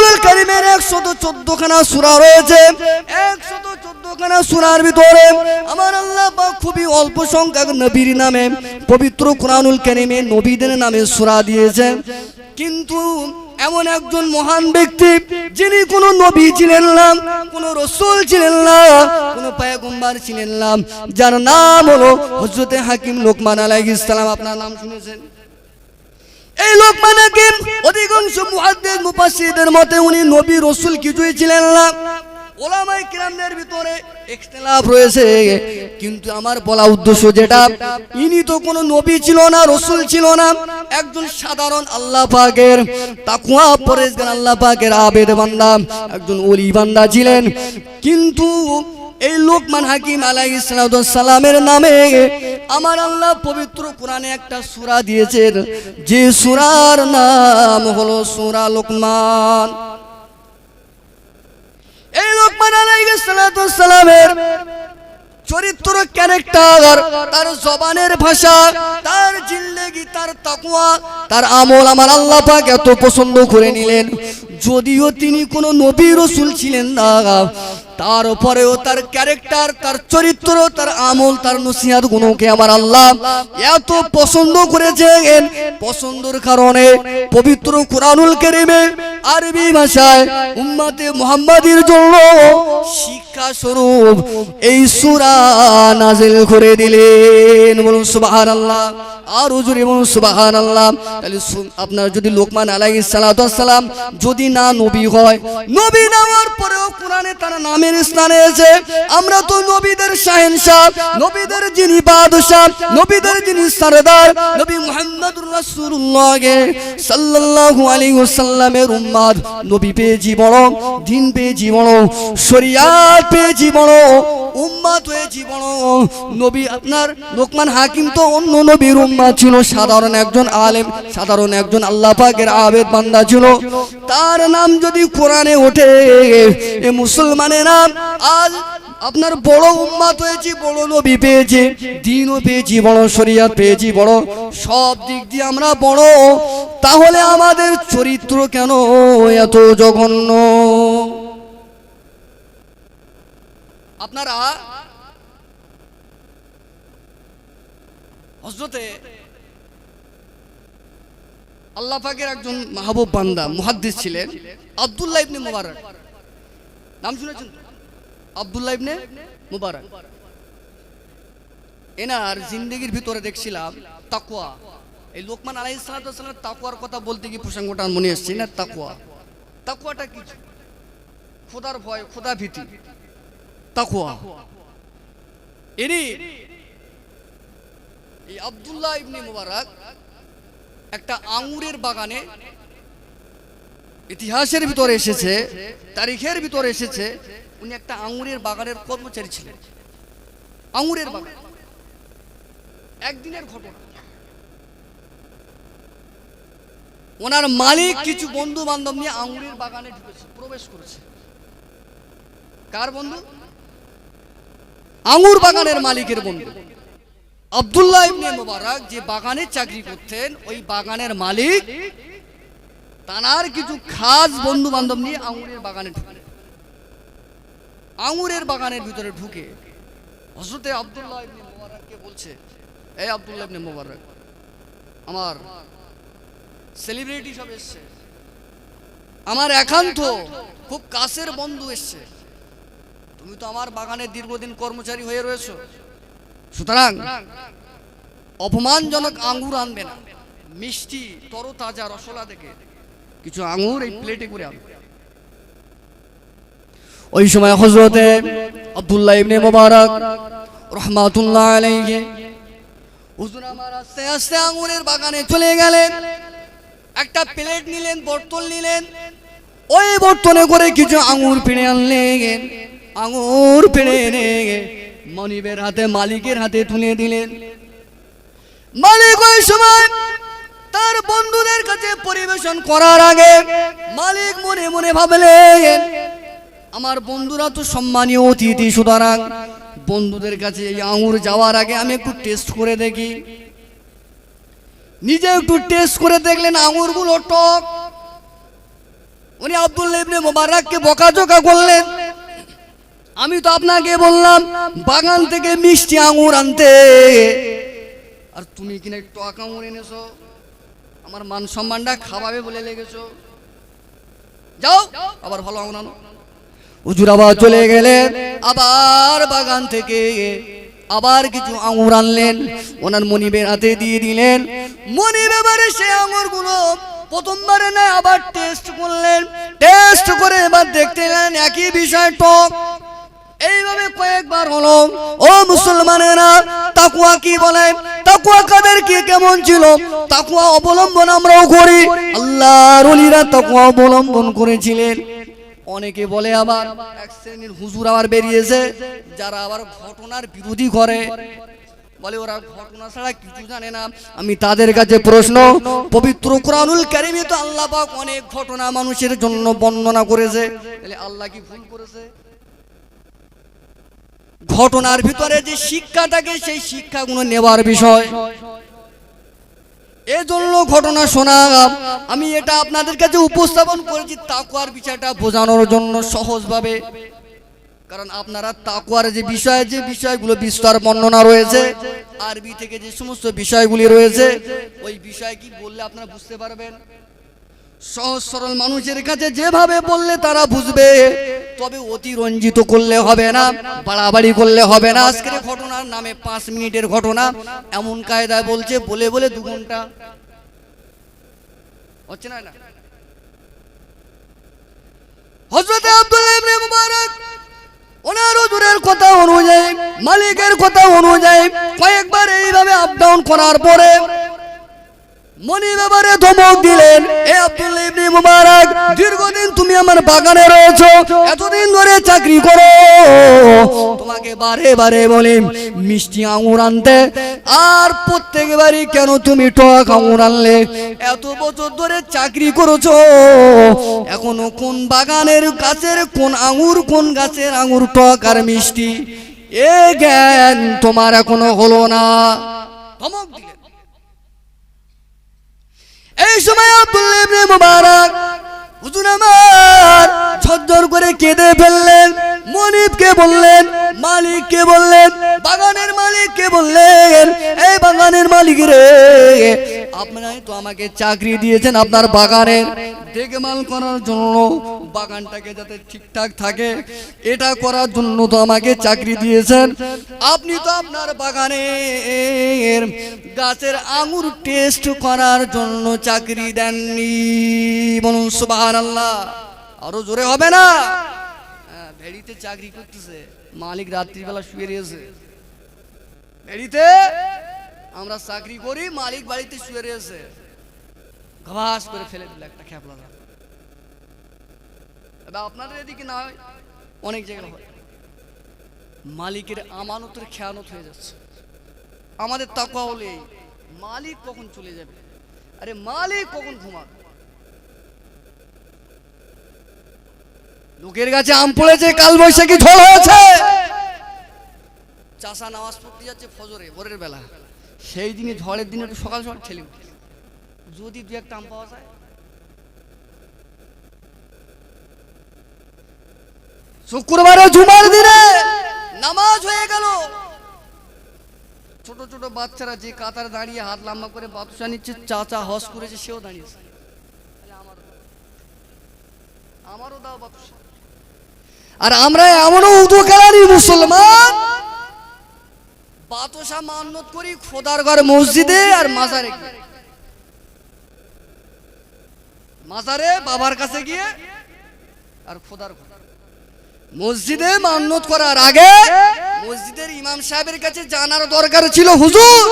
কোরআনুল কারিমের একশত রয়েছে। ভিতরে আমার আল্লাহ খুবই অল্প সংখ্যক নবীর নামে পবিত্র কোরআনুল নবীদের নামে দিয়েছে। কিন্তু এমন একজন মহান ব্যক্তি, যিনি কোনো নবী ছিলেন না, কোনো রসুল ছিলেন না, কোনো পায়গম্বার ছিলেন না, যার নাম হলো হজরতে হাকিম লোকমান আলাইহিস সালাম। আপনার নাম শুনেছেন? এই লোকমান হাকিম অধিকাংশ মুহাদ্দিস মুফাসসিরদের মতে উনি নবী রসুল কিছুই ছিলেন না। ওলামাই কিরামদের ভিতরে ইখতিলাফ রয়েছে। কিন্তু আমার বলা উদ্দেশ্য যেটা, ইনি তো কোনো নবী ছিল না, রসুল ছিল না, একজন সাধারণ আল্লাহ পাকের তাকুয়া পরেশগার আল্লাহ পাকের আবেদ বান্দা একজন ওলি বান্দা ছিলেন। কিন্তু এই লোকমান হাকিম আলাই সালামের নামে আমার আল্লাহ পবিত্র কোরআনে একটা সূরা দিয়েছেন। যে সুরার নাম হলো সূরা লোকমান। এই লোকমান আলাইহিস সালামের চরিত্র ক্যারেক্টার, তার জবানের ভাষা, তার জিন্দেগি, তার তাকুয়া তার আমল আমার আল্লাহ পাক এত পছন্দ করে নিলেন। যদিও তিনি কোনো নবী রসুল ছিলেন না। তারপরেও তার ক্যারেক্টার তার চরিত্র তার আমল, তার নসিহাত গুণকে আমার আল্লাহ এত পছন্দ করেছেন। পছন্দর কারণে পবিত্র কোরআনুল কারীমে আরবি ভাষায় উম্মতে মুহাম্মাদির জন্য শিক্ষা স্বরূপ এই সূরা নাজিল করে দিলেন। বলুন সুবহানাল্লাহ, আর হুজুরে বলুন সুবহানাল্লাহ। তাহলে আপনার যদি লোকমান আলাইহিস সালাম যদি না নবী হয়, নবী না হওয়ার পরেও কোরআনে তার নামের স্থানে আছে আমরা তো নবীদের শাহেনশাহ, নবীদের যিনি বাদশাহ, নবীদের যিনি সরদার, নবী মুহাম্মদুর রাসূলুল্লাহ সাল্লাল্লাহু আলাইহি ওয়াসাল্লামের উম্মত নবী পেয়েছি বড়, দিন পেয়েছি বড়, শরিয়াত পেয়েছি বড় উম্মত হয়েছি বড়। নবী আপনার লোকমান হাকিম তো অন্য নবীর উম্মত ছিল, সাধারণ একজন আলেম, সাধারণ একজন আল্লাহ পাকের আবেদ বান্দা ছিল। তার নাম যদি কোরআনে ওঠে, এ মুসলমানের আজ আপনার বড় উম্মাত হয়েছি, বড় নবী পেয়েছি, দিনও পেয়েছি, বড় শরিয়াত পেয়েছি, বড় সব দিক দিয়ে আমরা বড়। তাহলে আমাদের চরিত্র কেন এত জঘন্য? আপনারা হজরতে আল্লাহ পাকের একজন মাহবুব বান্দা, মুহাদ্দিস ছিলেন, আব্দুল্লাহ ইবনে মুবারক। নাম শুনেছেন? আব্দুল্লাহ ইবনে মুবারক। এনার জিন্দগির ভিতরে দেখছিলাম তাকওয়া। এই লোকমান আলাইহিস সালামের তাকওয়ার কথা বলতে গিয়ে প্রসঙ্গটা মনে আসছে না তাকওয়া। তাকওয়াটা কি? খোদার ভয়, খোদা ভীতি। তাকওয়া। এরই এই আব্দুল্লাহ ইবনে মুবারক একটা আঙুরের বাগানে ইতিহাসের ভিতরে এসেছে, তারিখের ভিতরে এসেছে উনি একটা আঙ্গুরের বাগানের কর্মচারী ছিলেন। আঙ্গুরের বাগান। একদিনের ঘটনা। ওনার মালিক কিছু বন্ধু বান্ধব নিয়ে আঙ্গুরের বাগানে ঢুকেছে প্রবেশ করেছে। কার বন্ধু? আঙ্গুর বাগানের মালিকের বন্ধু। আব্দুল্লাহ ইবনে মোবারক যে বাগানে চাকরি করতেন ওই বাগানের মালিক তানার কিছু খাস বন্ধু বান্ধব নিয়ে আঙুরের বাগানে ঢুকে আঙুরের বাগানের ভিতরে ঢুকে হজরতে আব্দুল্লাহ ইবনে মুবারককে বলছে, এই আব্দুল্লাহ ইবনে মুবারক, আমার সেলিব্রিটি সব এসছে। আমার একান্ত খুব কাছের বন্ধু এসছে। তুমি তো আমার বাগানের দীর্ঘদিন কর্মচারী হয়ে রয়েছো। সুতরাং অপমানজনক আঙ্গুর আনবে না। মিষ্টি তরতাজা রসলা থেকে কিছু আঙ্গুর এই প্লেটে করে আনবে। ওই সময় হজরতে আব্দুল্লাহ ইবনে মোবারক রহমাতুল্লাহ আলাইহি হুজুর আমার আস্তে আস্তে আঙ্গুরের বাগানে চলে গেলেন, একটা প্লেট নিলেন, বোতল নিলেন, ওই বর্তনে করে কিছু আঙুর পেড়ে আনলেন, আঙুর পেড়ে এনে মনিবের হাতে, মালিকের হাতে তুলে দিলেন। মালিক ওই সময় তার বন্ধুদের কাছে পরিবেশন করার আগে মালিক মনে মনে ভাবলেন আমার বন্ধুরা তো সম্মানীয় অতিথি, সুতরাং বন্ধুদের কাছে এই আঙুর যাওয়ার আগে আমি একটু টেস্ট করে দেখি। নিজে একটু টেস্ট করে দেখলেন আঙুরগুলো টক। উনি আব্দুল্লাহ ইবনে মোবারককে বকাঝকা করলেন। আমি তো আপনাকে বললাম, বাগান থেকে মিষ্টি আঙুর আনতে। আর তুমি কিনা টক আঙুর এনেছো? আমার মান সম্মানটা খাওয়াবে বলে লেগেছো। যাও, আবার ভালো আঙুর আনো। হুজুর আবার চলে গেলেন, আবার বাগান থেকে আবার কিছু আঙুর আনলেন, ওনার মনিবের হাতে দিয়ে দিলেন। মনিব এবারে সে আঙুরগুলো প্রথমবারে নয়, আবার টেস্ট করলেন। টেস্ট করে এবার দেখতে গেলেন একই বিষয় টক। এইভাবে কয়েকবার হলো। ও মুসলমানেরা তাকুয়া কি বলে? তাকুয়া কাদের কি কেমন ছিল? তাকুয়া অবলম্বন আমরাও করি। আল্লাহর ওলিরা তাকুয়া অবলম্বন করেছিলেন। অনেকে বলে আবার এক শ্রেণির হুজুর আবার বেরিয়েছে, যারা আবার ঘটনার বিরোধী করে। বলে ওরা ঘটনা ছাড়া কিছু জানে না। আমি তাদের কাছে প্রশ্ন, পবিত্র কোরআনুল কারিমে তো আল্লাহ পাক অনেক ঘটনা মানুষের জন্য বর্ণনা করেছে। তাহলে আল্লাহ কি ভুল করেছে? ঘটনার ভিতরে যে শিক্ষা থাকে সেই শিক্ষাগুলো নেওয়ার বিষয়। এজন্য ঘটনা শোনা আমি এটা আপনাদের কাছে উপস্থাপন করেছি তাকুয়ার বিষয়টা বোঝানোর জন্য সহজভাবে। কারণ আপনারা তাকুয়ার যে বিষয়, যে বিষয়গুলো বিস্তার বর্ণনা রয়েছে, আরবি থেকে যে সমস্ত বিষয়গুলি রয়েছে, ওই বিষয় কি বললে আপনারা বুঝতে পারবেন? সহজ সরল মানুষের কাছে যেভাবে বললে তারা বুঝবে। তবে অতি রঞ্জিত করলে হবে না, বাড়াবাড়ি করলে হবে না। আজকের ঘটনার নামে পাঁচ মিনিটের ঘটনা। এমন কায়দায় বলছে, বলে বলে দু ঘণ্টা। হচ্ছে না কথা অনুযায়ী, মালিকের কথা অনুযায়ী কয়েকবার এইভাবে আপ ডাউন করার পরে মনি ব্যাপারে ধমক দিলেন, এ তুমি আমার এতদিন ধরে চাকরি করো। তোমাকে বারে বারে মিষ্টি আঙুর আনতে, আর কেন তুমি টক আঙুর আনলে? এত বছর ধরে চাকরি করেছ, এখনও কোন বাগানের গাছের কোন আঙুর, কোন গাছের আঙুর টক আর মিষ্টি? এ জ্ঞান তোমার এখনও হলো না। ধমক দিলেন। এই সময় আব্দুল্লাহ ইবনে মুবারক হুজুর আমার ছদ্দর করে কেঁদে ফেললেন। মনিবকে বললেন, মালিককে বললেন, বাগানের মালিককে বললেন, এই বাগানের মালিক রে, আপনারাই তো আমাকে চাকরি দিয়েছেন আপনার বাগানের দেখভাল করার জন্য বাগানটাকে যাতে ঠিকঠাক থাকে, এটা করার জন্য তো আমাকে চাকরি দিয়েছেন। আপনি তো আপনার বাগানের গাছের আঙুর টেস্ট করার জন্য চাকরি দেননি। বলুন সুবাহান আল্লাহ আরও জোরে হবে না? ভেড়িতে চাকরি করতেছে। মালিক রাত্রিবেলা শুয়ে রয়েছে। ভেড়িতে আমরা চাকরি করি মালিক বাড়িতে শুয়ে রয়েছে। ঘাস করে ফেলে দিল একটা খেপলা এবার আপনাদের এদিকে না হয় অনেক জায়গায় হয়। মালিকের আমানতের খেয়ানত হয়ে যাচ্ছে। আমাদের তাকা হলে মালিক কখন চলে যাবে? আরে মালিক কখন ঘুমাবে? লোকের কাছে আম পড়েছে কাল বৈশাখী ঝড় হয়েছে। চাষা নামাজ পড়তে যাচ্ছে ফজরে ভোরের বেলা। সেই দিনে ঝড়ের দিনে একটু সকাল সকাল উঠে। যদি দু একটা আম পাওয়া যায়। শুক্রবারে জুমার দিনে নামাজ হয়ে গেল। ছোট ছোট বাচ্চারা যে কাতার দাঁড়িয়ে হাত লম্বা করে বাতুসা নিচ্ছে চাচা হস করেছে সেও দাঁড়িয়েছে। আমারও দাও। আমারও দাও বাতুসা আর আমরা এমনও উদকারী মুসলমান। বাতসা মান্নত করি খোদার ঘর মসজিদে আর মাজারে মাজারে বাবার কাছে গিয়ে আর খোদার ঘর। মসজিদে মান্নত করার আগে মসজিদের ইমাম সাহেবের কাছে জানার দরকার ছিল, হুজুর,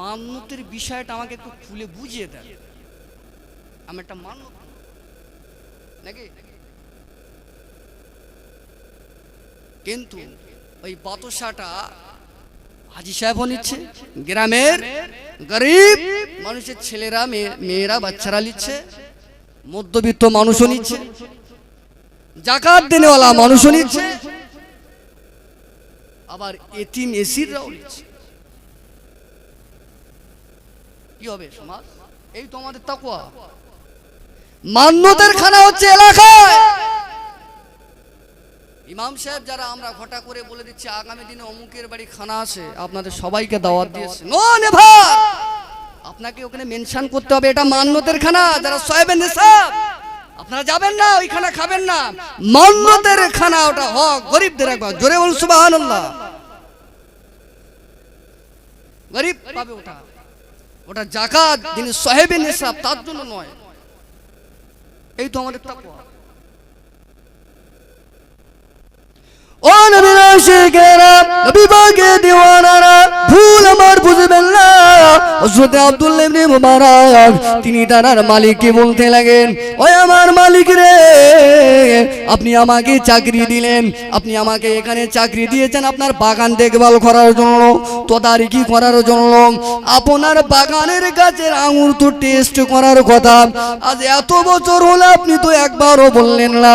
মান্নতের বিষয়টা আমাকে একটু খুলে বুঝিয়ে দেন। আমি একটা মান্নত। নাকি? কিন্তু ওই বাতসাটা হাজি সাহেবও নিচ্ছে, গ্রামের গরিব মানুষের ছেলেরা, মেয়ে- মেয়েরা, বাচ্চারা নিচ্ছে, মধ্যবিত্ত মানুষও নিচ্ছে, জাকাত দেনেওয়ালা মানুষও নিচ্ছে, আবার এতিম এসিররাও নিচ্ছে। কি হবে সমাজ? এই তো আমাদের তাকুয়া মান্যতের খানা হচ্ছে এলাকায়। ইমাম সাহেব যারা, আমরা ঘটা করে বলে দিচ্ছি, আগামী দিনে অমুকের বাড়ি খানা আছে, আপনাদের সবাইকে দাওয়াত দিয়েছে। আপনাকে ওখানে মেনশন করতে হবে, এটা মান্যতের খানা, যারা সহেবেন নিসাব। আপনারা যাবেন না, ওই খানা খাবেন না। মান্যতের খানা, ওটা হক, গরিবদের একবার। জোরে বলুন, সুবহানাল্লাহ। গরিব পাবে ওটা। ওটা জাকাত, যিনি সহেবের নিসাব, তার জন্য নয়। এই তো আমাদের তাকওয়া। ও নবীর আশিকেরা নবী পাকে দিওয়ানারা, ভুল আমার বুঝবেন না। হযরত আব্দুল্লাহ ইবনে মুবারক, তিনি তার মালিককে বলতে লাগেন? ওই আমার মালিক রে, আপনি আমাকে চাকরি দিলেন, আপনি আমাকে এখানে চাকরি দিয়েছেন আপনার বাগান দেখভাল করার জন্য, তদারকি করার জন্য। আপনার বাগানের গাছের আঙুর তো টেস্ট করার কথা। আজ এত বছর হলো আপনি তো একবারও বললেন না।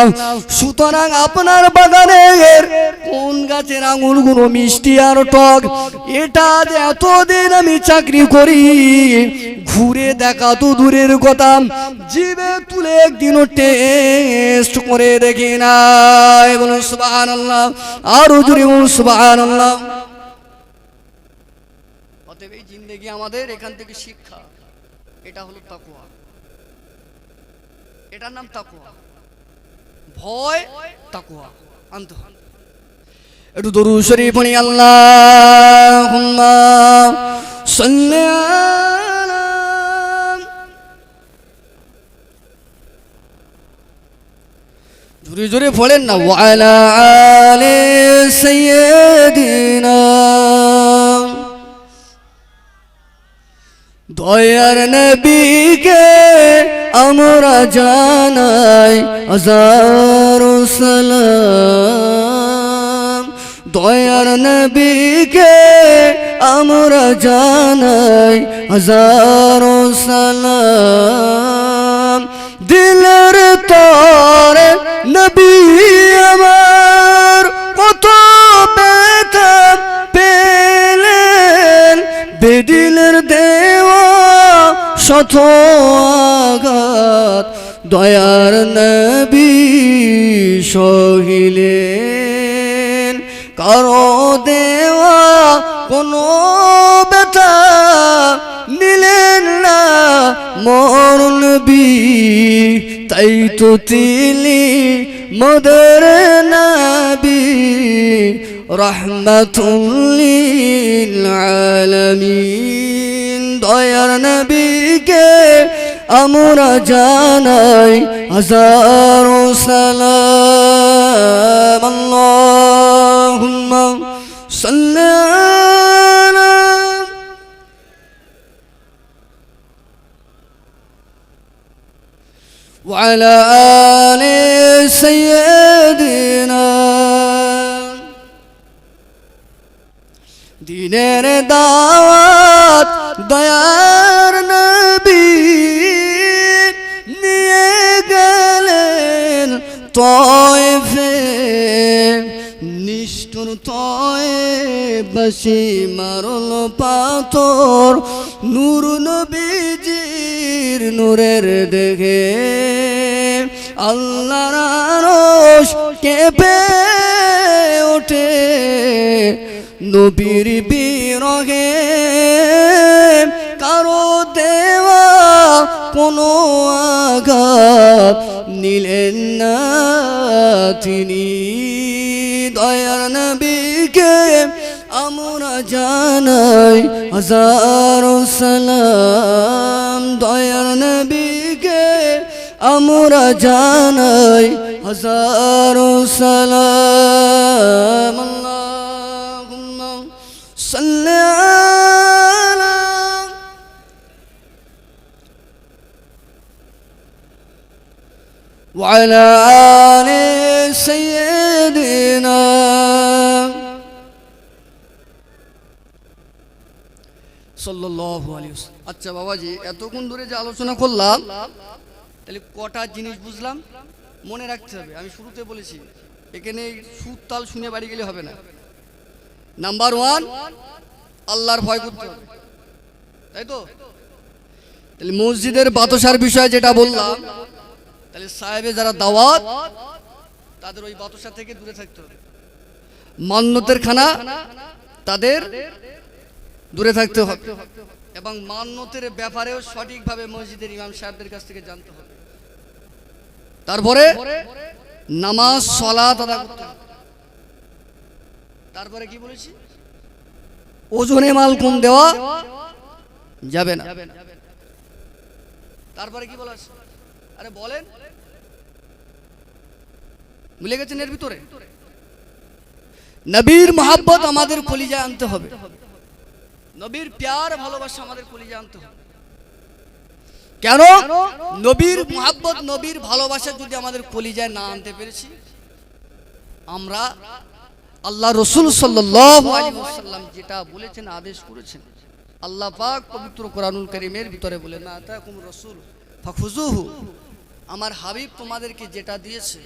সুতরাং আপনার বাগানের কোন গাছের আঙুরগুলো মিষ্টি আর টক? এটা এতদিন আমি চাকরি করি, ঘুরে দেখা তো দূরের কথা। জিবে তুলে একদিনও টেস্ট করে দেখি না। বলুন সুবাহান আল্লাহ আরও জুড়ে সুবাহান আল্লাহ অতএব এই জিন্দেগি আমাদের এখান থেকে শিক্ষা। এটা হলো তাকুয়া এটার নাম তাকুয়া ভয় তাকুয়া আনতে একটু দরু শরীফ পড়ি, আল্লাহুম্মা সাল্লি আলা জোরে জোরে পড়েন না ওয়ালা আলে দয়ার নবীকে আমরা জানাই, হাজার সালাম। দয়ার নবীকে আমরা জানাই হাজার সালাম। দিলের তর নবী আমার কত ব্যথা পেলেন। বেদিলের দেওয়া শত আঘাত। দয়ার নবী সহিলেন। কারও দেওয়া কোনো ব্যথা নিলেন না মর নবী। তাই তো তিনি মদর নবী। রহমতুল্লিল আলামিন। দয়ার নবীকে আমরা জানাই হাজারো সালাম। আল্লাহুম্মা সাল্লি আলা وعلى آل سيدنا দিনের দাওয়াত দয়ার নবী নিয়ে গেলেন তয়ফে নিষ্ঠুর তয়ে বসি মারল পাথর। নূর নবীজির নূরের দেখে আল্লাহর আরশ কেঁপে ওঠে। নবীর বিরহে কারও দেওয়া কোনো আঘাত নিলেন না তিনি। দয়ার আমরা জানাই হাজারো সালাম দয়ার নবীকে আমরা জানাই হাজারো সালাম আল্লাহুম্মা সাল্লি আলা وعلى آل سيدنا আচ্ছা বাবাজি, এতক্ষণ ধরে যে আলোচনা করলাম, তাহলে কটা জিনিস বুঝলাম? মনে রাখতে হবে, আমি শুরুতে বলেছি, এখানে সুর তাল শুনে বাড়ি গেলে হবে না। নাম্বার ওয়ান আল্লাহর ভয় করতে হবে। তাই তো? তাহলে মসজিদের বাতসার বিষয়ে যেটা বললাম, তাহলে সাহেবে যারা দাওয়াত, তাদের ওই বাতসা থেকে দূরে থাকতে হবে। মান্যতের খানা তাদের দূরে থাকতে হবে। এবং মান্যতের ব্যাপারেও সঠিকভাবে মসজিদের ইমাম সাহেবদের কাছ থেকে জানতে হবে। তারপরে নামাজ সলাত আদা করতে হবে। তারপরে কি বলেছি? ওজনে মাল কম দেওয়া যাবে না। তারপরে কি বলা আরে বলেন। ভুলে গেছেন এর ভিতরে? নবীর মোহাব্বত আমাদের কলিজা আনতে হবে। নবীর প্যার ভালোবাসা আমাদের কলিজা আনতে হবে। কেন? নবীর মোহাব্বত নবীর ভালোবাসা যদি আমাদের কলিজায় না আনতে পেরেছি আমরা আল্লাহ রসুল সাল্লাম যেটা বলেছেন আদেশ করেছেন আল্লাহ পাক পবিত্র কোরআনুল করিমের ভিতরে বলে না তা কুম রসুল ফাখুজুহু আমার হাবিব তোমাদেরকে যেটা দিয়েছে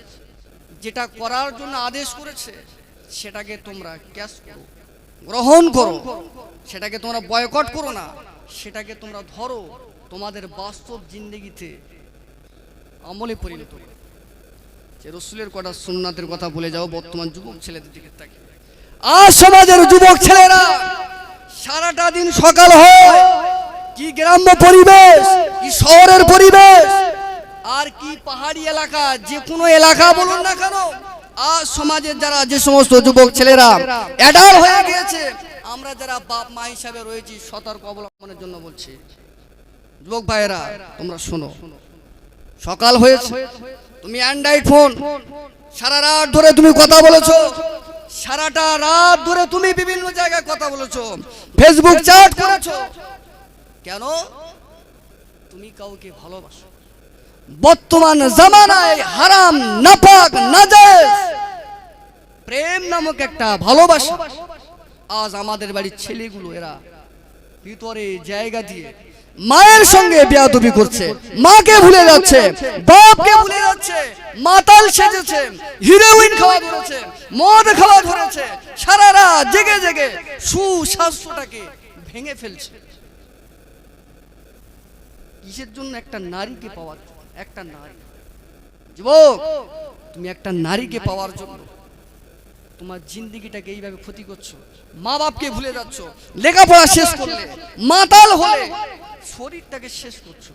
যেটা করার জন্য আদেশ করেছে সেটাকে তোমরা ক্যাশ করো। গ্রহণ করো। সেটাকে তোমরা বয়কট করো না। সেটাকে তোমরা ধরো তোমাদের বাস্তব জিন্দগিতে আমলে পরিণত যে রসুলের কটা সুন্নাতের কথা বলে যাও, বর্তমান যুবক ছেলেদের দিকে তাকে আজ সমাজের যুবক ছেলেরা, সারাটা দিন সকাল হয়, কি গ্রাম্য পরিবেশ, কি শহরের পরিবেশ, আর কি পাহাড়ি এলাকা, যে কোনো এলাকা বলুন না কেন আজ সমাজের যারা যে সমস্ত যুবক ছেলেরা অ্যাডাল হয়ে গিয়েছে, আমরা যারা বাপ মা হিসাবে রয়েছি, সতর্ক অবলম্বনের জন্য বলছি, যুবক ভাইয়েরা, তোমরা শোনো। সকাল হয়েছে, তুমি অ্যান্ড্রয়েড ফোন, সারা রাত ধরে তুমি কথা বলেছ, সারাটা রাত ধরে তুমি বিভিন্ন জায়গায় কথা বলেছ ফেসবুক চ্যাট করেছ। কেন? তুমি কাউকে ভালোবাসো। বর্তমান জামানায় হারাম, নাপাক, নাজায়েজ। প্রেম নামক একটা ভালোবাসা। আজ আমাদের বাড়ির ছেলেগুলো এরা ভিতরে জায়গা দিয়ে মায়ের সঙ্গে বেয়াদবি করছে। মাকে ভুলে যাচ্ছে, বাপকে ভুলে যাচ্ছে, মাতাল সেজেছে হিরোইন খাওয়া ধরেছে, মদ খাওয়া ধরেছে, সারা রাত জেগে জেগে সুস্বাস্থ্যটাকে ভেঙে ফেলছে। কিসের জন্য একটা নারীকে পাওয়া? একটা নারী। যুবক, তুমি একটা নারীকে পাওয়ার জন্য তোমার জিন্দিগিটাকে এইভাবে ক্ষতি করছ। মা বাপকে ভুলে যাচ্ছ। লেখাপড়া শেষ করলে, মাতাল হলে শরীরটাকে শেষ করছ।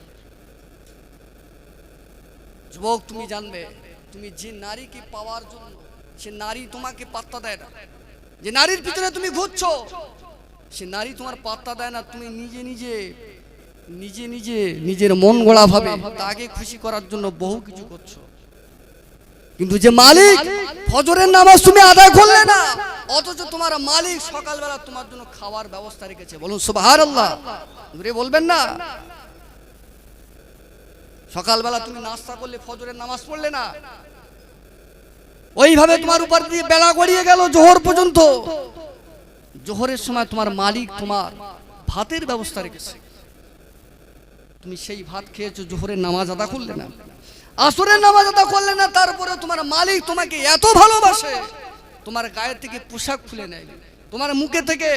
যুবক, তুমি জানবে, তুমি যে নারীকে পাওয়ার জন্য, সে নারী তোমাকে পাত্তা দেয় না। যে নারীর ভিতরে তুমি ঘুরছো, সে নারী তোমার পাত্তা দেয় না। তুমি নিজে নিজে নিজে নিজে নিজের মন গড়া ভাবে তাকে খুশি করার জন্য বহু কিছু করছ। কিন্তু যে মালিক ফজরের নামাজ তুমি আদায় করলে না, অথচ তোমার মালিক সকালবেলা তোমার জন্য খাওয়ার ব্যবস্থা রেখেছে। বলুন সুবাহার আল্লাহ বলবেন না? সকালবেলা তুমি নাস্তা করলে, ফজরের নামাজ পড়লে না? ওইভাবে তোমার উপর দিয়ে বেলা গড়িয়ে গেল জোহর পর্যন্ত। জোহরের সময় তোমার মালিক তোমার ভাতের ব্যবস্থা রেখেছে। তুমি সেই ভাত খেয়েছো, জোহরের নামাজ আদা করলে না। আসরের নামাজ আদা করলে না, তারপরে তোমার মালিক তোমাকে এত ভালোবাসে, তোমার গায়ের থেকে পোশাক খুলে নেয় তোমার মুখে থেকে,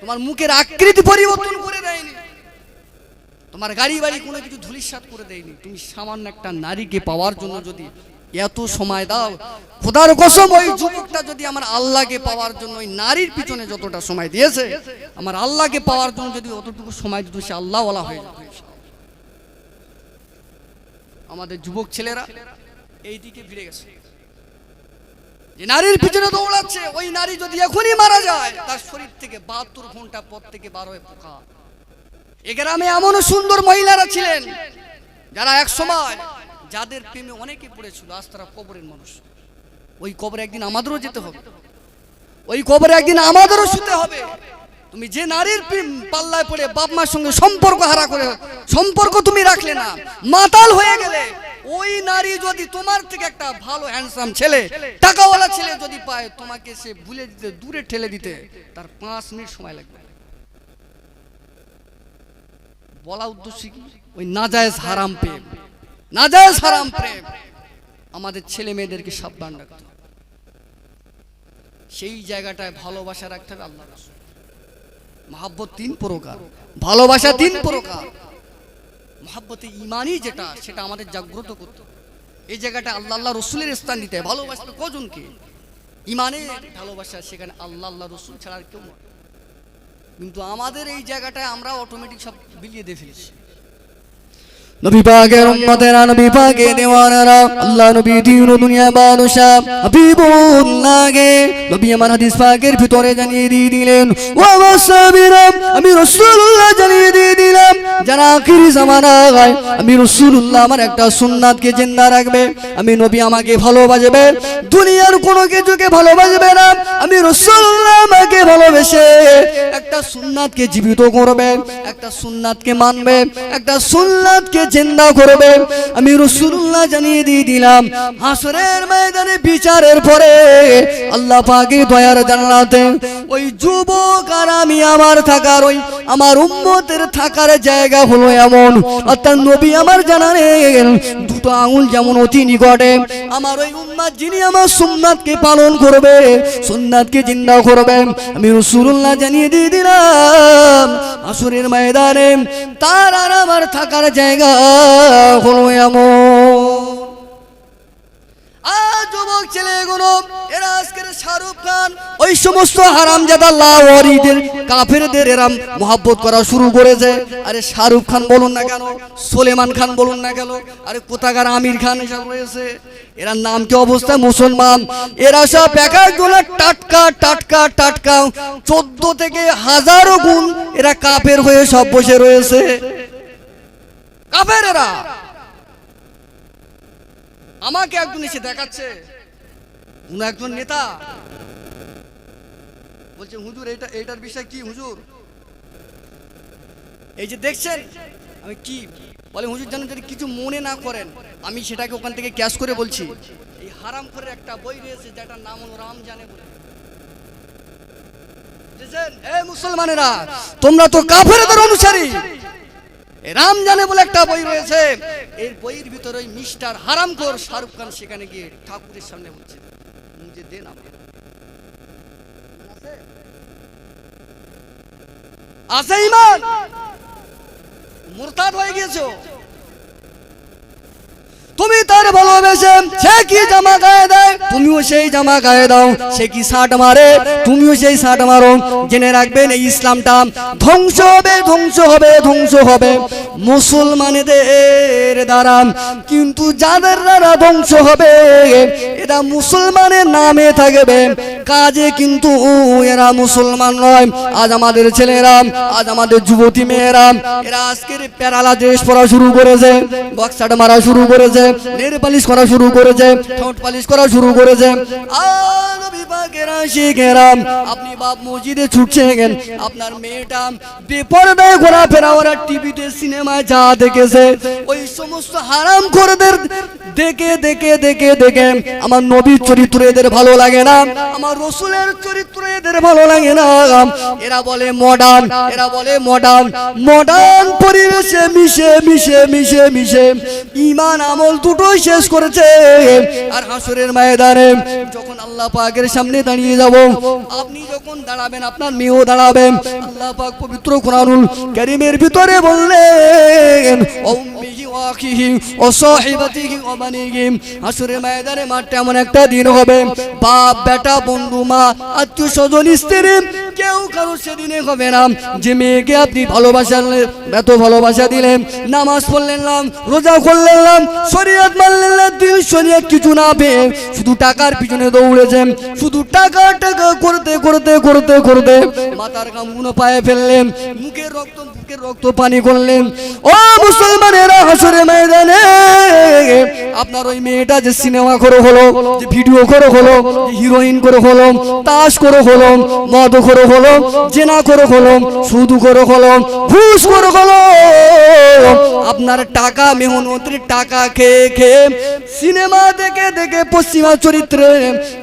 তোমার মুখের আকৃতি পরিবর্তন করে দেয়নি তোমার গাড়ি বাড়ি কোনো কিছু ধুলিসাত করে দেয়নি। তুমি সামান্য একটা নারীকে পাওয়ার জন্য যদি এত সময় দাও, খোদার কসম ওই যুবকটা যদি আমার আল্লাহকে পাওয়ার জন্য ওই নারীর পিছনে যতটা সময় দিয়েছে, আমার আল্লাহকে পাওয়ার জন্য যদি অতটুকু সময় দিত, সে আল্লাহওয়ালা হয়ে যেত। আমাদের যুবক ছেলেরা এই দিকে ফিরে গেছে। যে নারীর পিছনে দৌড়াচ্ছে ওই নারী যদি এখনই মারা যায় তার শরীর থেকে বাহাত্তর ঘণ্টা পর থেকে বার হয়ে পোকা। এ গ্রামে এমনও সুন্দর মহিলারা ছিলেন যারা এক সময় যাদের প্রেমে অনেকে পড়েছিল আজ তারা কবরের মানুষ। ওই কবরে একদিন আমাদেরও যেতে হবে। ওই কবরে একদিন আমাদেরও শুতে হবে। তুমি যে নারীর পাল্লায় পড়ে বাপ মার সঙ্গে সম্পর্ক হারা করে, সম্পর্ক তুমি রাখলে না, মাতাল হয়ে গেলে, ওই নারী যদি তোমার থেকে একটা ভালো হ্যান্ডসাম ছেলে, টাকাওয়ালা ছেলে যদি পায়, তোমাকে সে ভুলে দিতে, দূরে ঠেলে দিতে, তার পাঁচ মিনিট সময় লাগবে। বলা উদ্দেশ্য কি? ওই নাজায়েজ হারাম প্রেম। নাজায়েজ হারাম প্রেম। আমাদের ছেলে মেয়েদেরকে সাবধান রাখতে সেই জায়গাটায় ভালোবাসা রাখতে হবে আল্লাহ রাসূল মহাব্বত তিন প্রকার, ভালোবাসা তিন প্রকার। মহাব্বতে ইমানই যেটা, সেটা আমাদের জাগ্রত করতে এই জায়গাটা আল্লাহ আল্লাহ রসুলের স্থান দিতে হয়। কজনকে? ইমানে ভালোবাসা, সেখানে আল্লাহ আল্লাহ রসুল ছাড়া আর কেউ কিন্তু আমাদের এই জায়গাটায় আমরা অটোমেটিক সব বিলিয়ে দিয়ে ফেলেছি। নবী পাকের উম্মতেরা নবী পাকে দেওয়ানারা, আল্লাহ নবী দিন দুনিয়া বাদশা হাবিবুল্লাহকে নবী আমার হাদিস পাকের ভিতরে জানিয়ে দিয়ে দিলেন। ও আমি রাসূলুল্লাহ জানিয়ে দিয়ে দিলাম, যারা আখিরি জামানায়, আমি রাসূলুল্লাহ আমার একটা সুন্নাতকে জিন্দা রাখবে, আমি নবী আমাকে ভালোবাসবে, দুনিয়ার কোনো কিছুকে ভালোবাসবে না, আমি রাসূলুল্লাহ আমাকে ভালোবেসে একটা সুন্নাতকে জীবিত করবে, একটা সুন্নাতকে মানবে, একটা সুন্নাতকে জিন্দা করবে। আমি রসুল্লাহ জানিয়ে দিয়ে দিলাম, হাসরের ময়দানে বিচারের পরে আল্লাহ পাকে দয়ার জানাতে ওই যুবক আর আমি, আমার থাকার ওই, আমার উম্মতের থাকার জায়গা হলো এমন। অর্থাৎ নবী আমার জানালেন, দুটো আঙুল যেমন অতি নিকটে, আমার ওই উম্মাদ যিনি আমার সুন্নাতকে পালন করবে, সুন্নাতকে জিন্দা করবে। আমি রসুল্লাহ জানিয়ে দিয়ে দিলাম। আসুরের ময়দানে তার আর আমার থাকার জায়গা হলো এমন। এরা আমির খান নাম কি অবস্থা মুসলমান? এরা সব এক একজন টাটকা টাটকা টাটকা। চোদ্দ থেকে হাজারো গুণ এরা কাফের হয়ে সব বসে রয়েছে। কাফের এরা। আমাকে একজন এসে দেখাচ্ছে। উনি একজন নেতা। বলছে, হুজুর, এটা, এটার বিষয় কি, হুজুর? এই যে দেখছেন, আমি কি বলে, হুজুর, যেন যদি কিছু মনে না করেন, আমি সেটাকে ওখান থেকে ক্যাশ করে বলছি। এই হারাম করে একটা বই রয়েছে, যেটার নাম হলো রাম জানে বলে মুসলমানেরা, তোমরা তো কাফেরদের অনুসারী। এই রাম জানে বলে একটা বই রয়েছে। এই বইয়ের ভিতরে ওই মিস্টার হারামখোর শাহরুখ খান সেখানে গিয়ে ঠাকুরের সামনে বলছে, মুজে দেন আমাকে। আছে ইমান? মুরতাদ হয়ে গিয়েছো? তুমি তার ভালোবেসে সে কি জামা গায়ে দেয়? তুমিও সেই জামা গায়ে দাও। সে কি শার্ট মারে? তুমিও সেই শার্ট মারো। জেনে রাখবেন, এই ইসলামটা ধ্বংস হবে ধ্বংস হবে ধ্বংস হবে। মুসলমানেদের দ্বারা কিন্তু যাদের দ্বারা ধ্বংস হবে এটা মুসলমানের নামে থাকবে। কাজে কিন্তু এরা মুসলমান নয়। আজ আমাদের ছেলেরা, আজ আমাদের যুবতী মেয়েরা, এরা আজকের প্যারালা ড্রেস পরা শুরু করেছে বক্সাট মারা শুরু করেছে নেল পালিশ করা শুরু করেছে, ঠোঁট পালিশ করা শুরু করেছে। আপনি বাপ মসজিদে ছুটছেন আপনার মেয়েটা ঘোরাফেরা, ওরা টিভিতে, সিনেমায় যা দেখেছে, ওই সমস্ত হারাম দেখে দেখে দেখে দেখে আমার নবীর চরিত্র এদের ভালো লাগে না। আমার রসুলের চরিত্র এদের ভালো লাগে না। এরা বলে মডার্ন এরা বলে মডার্ন মডার্ন পরিবেশে মিশে মিশে মিশে মিশে ইমান, আমল দুটোই শেষ করেছে। আর হাসুরের ময়দানে যখন আল্লাহ পাকের সামনে দাঁড়িয়ে যাব, আপনি যখন দাঁড়াবেন, আপনার মেয়েও দাঁড়াবেন, আল্লাহ পাক পবিত্র কোরআনুল কারীমের ভিতরে বললেন হাসুরের মাঠটা এমন একটা দিন হবে, বাপ, বেটা, বন্ধু মা আত্মীয় স্বজন স্ত্রী কেউ কারও সেদিনে হবে না। যে মেয়েকে আপনি ভালোবাসেন, এত ভালোবাসা দিলেন, নামাজ পড়লেন না, রোজা করলেন না, শরীয়ত মানলেন না, দিল শরীয়ত কিছু না পেয়ে শুধু টাকার পিছনে দৌড়েছেন, শুধু টাকা টাকা করতে করতে করতে করতে মাথার কামগুলো পায়ে ফেললেন মুখের রক্ত রক্ত পানি করলেন। ও মুসলমানেরা হাসরে ময়দানে, আপনার ওই মেয়েটা যে সিনেমা করে হলো, যে ভিডিও করে হলো হিরোইন করে হলো, তাস করে হলো, মদ করে হলো জেনা করে হলো সুদু করে হলো ঘুষ করে হলো আপনার টাকা মেহনতের টাকা খেয়ে খেয়ে সিনেমা দেখে দেখে পশ্চিমা চরিত্রে,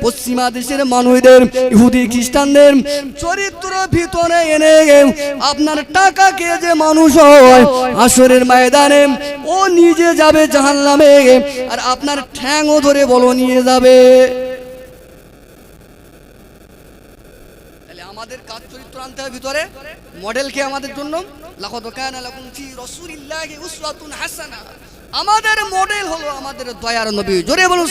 পশ্চিমা দেশের মানুষদের, ইহুদি খ্রিস্টানদের চরিত্র ভিতরে এনে আপনার টাকা খেয়ে যে মানুষ হয় আসরের ময়দানে, ও নিজে যাবে জাহান্নামে, আর আপনার ঠ্যাংও ধরে বলো নিয়ে যাবে তাহলে আমাদের কাজ চরিত্র আনতে হবে ভিতরে। মডেল কে আমাদের জন্য? আমাদের মডেল হলো আমাদের দয়ার নবী। জোরে বলুন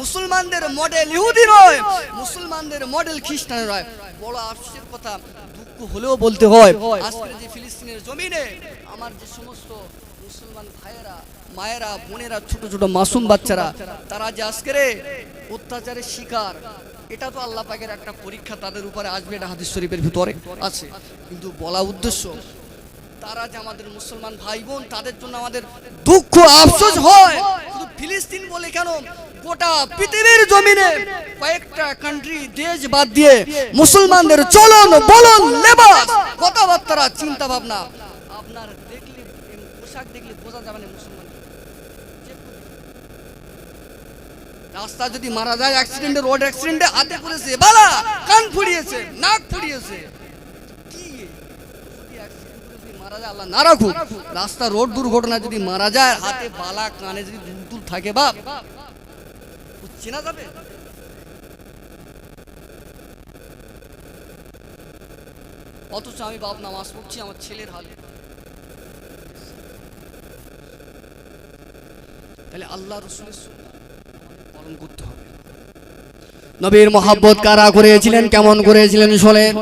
মুসলমানদের মডেল ইহুদি নয়, মুসলমানদের মডেল খ্রিস্টান নয়। বড় আফসোসের কথা, দুঃখ হলেও বলতে হয়, আজকের যে ফিলিস্তিনের জমিনে আমার যে সমস্ত মুসলমান ভাইয়েরা, মায়েরা, বোনেরা, ছোট ছোট মাসুম বাচ্চারা, তারা যে আজকের অত্যাচারের শিকার এটা তো আল্লাহ পাকের একটা পরীক্ষা, তাদের উপরে আসবে এটা হাদিস শরীফের ভিতরে, আছে। কিন্তু বলা উদ্দেশ্য, তারা যে আমাদের মুসলমান ভাই বোন তাদের জন্য আমাদের দুঃখ আফসোস হয়। শুধু ফিলিস্তিন বলে কেন? গোটা পৃথিবীর জমিনে কয়েকটা কান্ট্রি দেশ বাদ দিয়ে মুসলমানদের চলন, বলন, লেবাস কথাবার্তা চিন্তা ভাবনা আপনার দেখলে, পোশাক দেখলে বোঝা যাবে না মুসলমান যে কোনো- রাস্তা যদি মারা যায় অ্যাক্সিডেন্টে রোড অ্যাক্সিডেন্টে হাতে করেছে, বালা, কান ফুড়িয়েছে নাক ফুড়িয়েছে আল্লাহ রাস্তা রোড দুর্ঘটনা যদি মারা যায়, হাতে বালা, কানে যদি দুল থাকে, বাপ। যাবে? অথচ আমি বাপ নামাজ পড়ছি, আমার ছেলের হালে। তাহলে আল্লাহ রসুলের সুন্নাহ আমাদের পালন করতে হবে নবীর মহাব্বত কারা করেছিলেন? কেমন করেছিলেন? শোনেন।